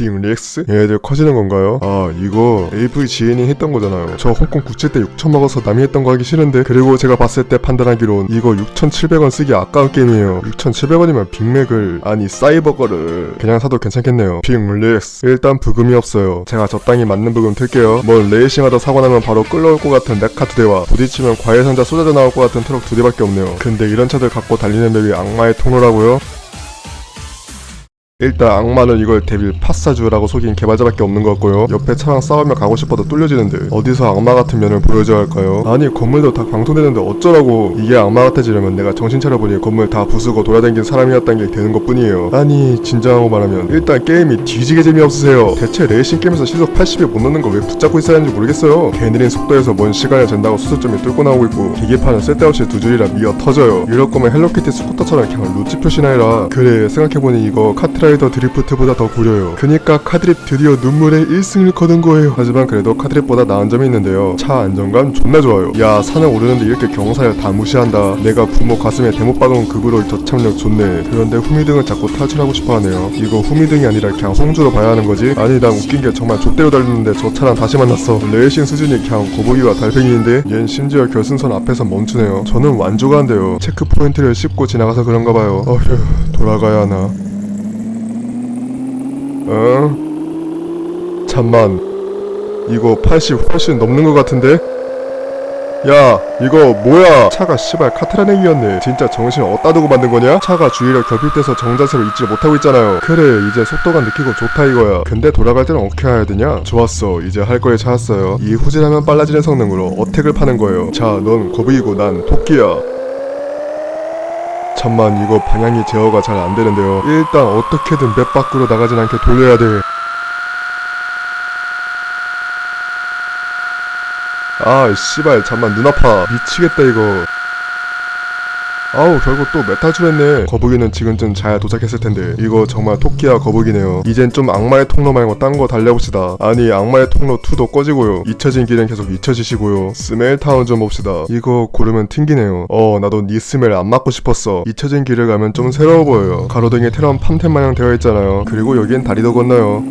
빙 렉스? 얘네들 커지는 건가요? 아 이거 AV 지인이 했던 거잖아요. 저 홍콩 구찌 때 6천 먹어서 남이 했던 거 하기 싫은데 그리고 제가 봤을 때 판단하기론 이거 6,700원 쓰기 아까운 게임이에요. 6,700원이면 빅맥을 아니 사이버거를 그냥 사도 괜찮겠네요. 빙 렉스. 일단 부금이 없어요. 제가 적당히 맞는 부금 틀게요. 뭘 레이싱하다 사고 나면 바로 끌러올 것 같은 네카 두 대와 부딪히면 과일 상자 쏟아져 나올 것 같은 트럭 두 대밖에 없네요. 근데 이런 차들 갖고 달리는 맵이 악마의 통로라고요? 일단 악마는 이걸 데빌 파사주라고 속인 개발자밖에 없는 것 같고요. 옆에 차랑 싸우며 가고 싶어도 뚫려지는데 어디서 악마 같은 면을 보여줘야 할까요? 아니 건물도 다 방통되는데 어쩌라고 이게 악마 같아지려면 내가 정신 차려보니 건물 다 부수고 돌아다닌 사람이었다는 게 되는 것 뿐이에요. 아니 진정하고 말하면 일단 게임이 뒤지게 재미없으세요. 대체 레이싱 게임에서 시속 80에 못 넣는 걸 왜 붙잡고 있어야 하는지 모르겠어요. 개 느린 속도에서 먼 시간을 잰다고 수수점이 뚫고 나오고 있고 기계판은 쓸데없이 두 줄이라 미어 터져요. 이럴 거면 헬로키티 스쿠터처럼 그냥 루치 표시나 해라. 그래 생각해보니 이거 카트라 이더 드리프트보다 더 구려요. 그니까 카드립 드디어 눈물의 1승을 거둔 거예요. 하지만 그래도 카드립보다 나은 점이 있는데요. 차 안정감 존나 좋아요. 야 산을 오르는데 이렇게 경사를 다 무시한다. 내가 부모 가슴에 대못 박은 극으로 저착력 좋네. 그런데 후미등을 자꾸 탈출하고 싶어하네요. 이거 후미등이 아니라 그냥 송주로 봐야 하는 거지? 아니 난 웃긴 게 정말 족대로 달리는데 저 차랑 다시 만났어. 레이싱 수준이 그냥 거북이와 달팽이인데 얜 심지어 결승선 앞에서 멈추네요. 저는 완조가 안 돼요. 체크 포인트를 씹고 지나가서 그런가 봐요. 어휴 돌아가야 하나. 어? 잠만. 이거 80 훨씬 넘는 것 같은데? 야 이거 뭐야? 차가 씨발 카트라넥이었네. 진짜 정신 어디다 두고 만든 거냐? 차가 주위를 결핍돼서 정자세를 잊지 못하고 있잖아요. 그래 이제 속도가 느끼고 좋다 이거야. 근데 돌아갈 때는 어떻게 해야 되냐? 좋았어. 이제 할 거에 찾았어요. 이 후진하면 빨라지는 성능으로 어택을 파는 거예요. 자 넌 거북이고 난 토끼야 잠만 이거 방향이 제어가 잘 안 되는데요. 일단 어떻게든 맵 밖으로 나가진 않게 돌려야 돼. 아, 씨발, 잠만 눈 아파. 미치겠다 이거. 아우 결국 또 메탈출했네. 거북이는 지금쯤 잘 도착했을 텐데. 이거 정말 토끼야 거북이네요. 이젠 좀 악마의 통로 말고 딴 거 달려봅시다. 아니 악마의 통로 2도 꺼지고요. 잊혀진 길은 계속 잊혀지시고요. 스멜타운 좀 봅시다. 이거 고르면 튕기네요. 어 나도 니 스멜 안 맡고 싶었어. 잊혀진 길을 가면 좀 새로워 보여요. 가로등에 테런 팜템 마냥 되어 있잖아요. 그리고 여기엔 다리도 건너요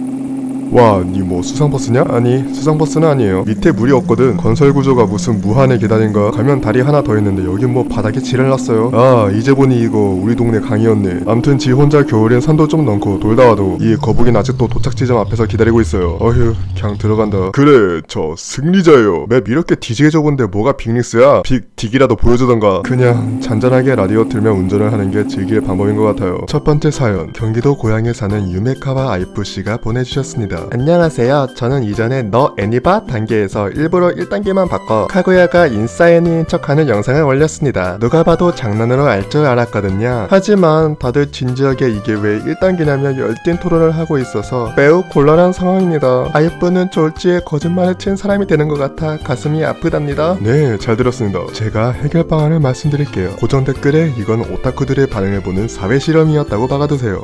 와, 니 뭐 수상버스냐? 아니, 수상버스는 아니에요. 밑에 물이 없거든. 건설 구조가 무슨 무한의 계단인가? 가면 다리 하나 더 있는데 여긴 뭐 바닥에 지랄 났어요. 아, 이제 보니 이거 우리 동네 강이었네. 암튼 지 혼자 겨울엔 산도 좀 넘고 돌다 와도 이 거북이는 아직도 도착 지점 앞에서 기다리고 있어요. 어휴, 그냥 들어간다. 그래, 저 승리자예요. 맵 이렇게 뒤지게 좁은데 뭐가 빅닉스야? 빅 딕이라도 보여주던가. 그냥 잔잔하게 라디오 틀며 운전을 하는 게 즐길 방법인 것 같아요. 첫 번째 사연, 경기도 고향에 사는 유메카와 아이프 씨가 보내주셨습니다. 안녕하세요. 저는 이전에 너 애니바 단계에서 일부러 1단계만 바꿔 카구야가 인싸애니인 척하는 영상을 올렸습니다. 누가 봐도 장난으로 알 줄 알았거든요. 하지만 다들 진지하게 이게 왜 1단계냐며 열띤 토론을 하고 있어서 매우 곤란한 상황입니다. 아이프는 졸지에 거짓말을 친 사람이 되는 것 같아 가슴이 아프답니다. 네, 잘 들었습니다. 제가 해결 방안을 말씀드릴게요. 고정 댓글에 이건 오타쿠들의 반응을 보는 사회 실험이었다고 박아두세요.